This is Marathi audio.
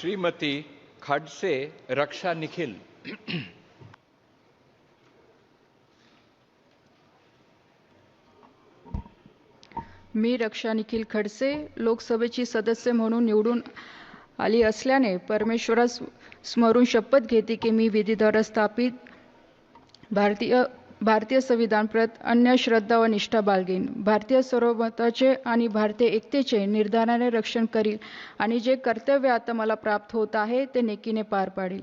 श्रीमती खडसे रक्षा निखिल। मी रक्षा निखिल खडसे लोकसभेची सदस्य म्हणून निवडून आली असल्याने परमेश्वरास स्मरून शपथ घेते की मी विधीद्वारा स्थापित भारतीय भारतीय संविधान प्रत अन्य श्रद्धा व निष्ठा बाळगेन भारतीय सर्वमताचे आणि भारतीय एकतेचे निर्धाराने रक्षण करील आणि जे कर्तव्य आता मला प्राप्त होत आहे ते नेकीने पार पाडेल.